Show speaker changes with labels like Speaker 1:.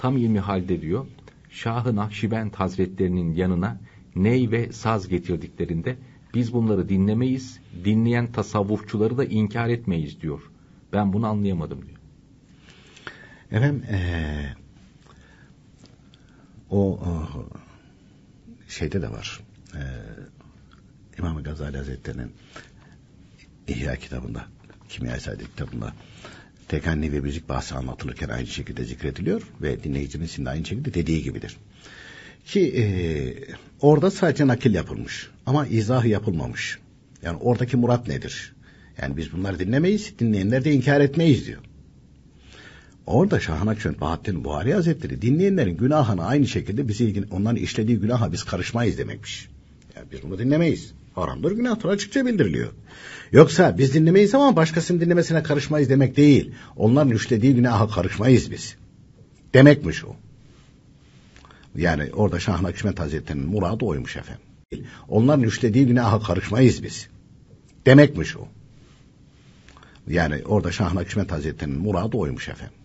Speaker 1: tam ilmi halde diyor Şah-ı Nakşibend Hazretlerinin yanına ney ve saz getirdiklerinde biz bunları dinlemeyiz, dinleyen tasavvufçuları da inkar etmeyiz diyor. Ben bunu anlayamadım diyor.
Speaker 2: Efendim ee, o, o şeyde de var. E, İmam Gazali Hazretleri'nin İhya kitabında, Kimya Saadet kitabında tekanni ve müzik bahsi anlatılırken aynı şekilde zikrediliyor ve dinleyicimiz şimdi aynı şekilde dediği gibidir. Ki e, orada sadece nakil yapılmış ama izahı yapılmamış. Yani oradaki murat nedir? Yani biz bunları dinlemeyiz, dinleyenler de inkar etmeyiz diyor. Orada Şah-ı Nakşibend Bahattin Buhari Hazretleri dinleyenlerin günahına aynı şekilde bizi onların işlediği günaha biz karışmayız demekmiş. Yani biz bunu dinlemeyiz. Haramdır günahtır açıkça bildiriliyor. Yoksa biz dinlemeyiz ama başkasının dinlemesine karışmayız demek değil. Onların işlediği günaha karışmayız biz. Demekmiş o. Yani orada Şah Nakşibend Hazretleri'nin muradı oymuş efendim. Onların işlediği günaha karışmayız biz. Demekmiş o. Yani orada Şah Nakşibend Hazretleri'nin muradı oymuş efendim.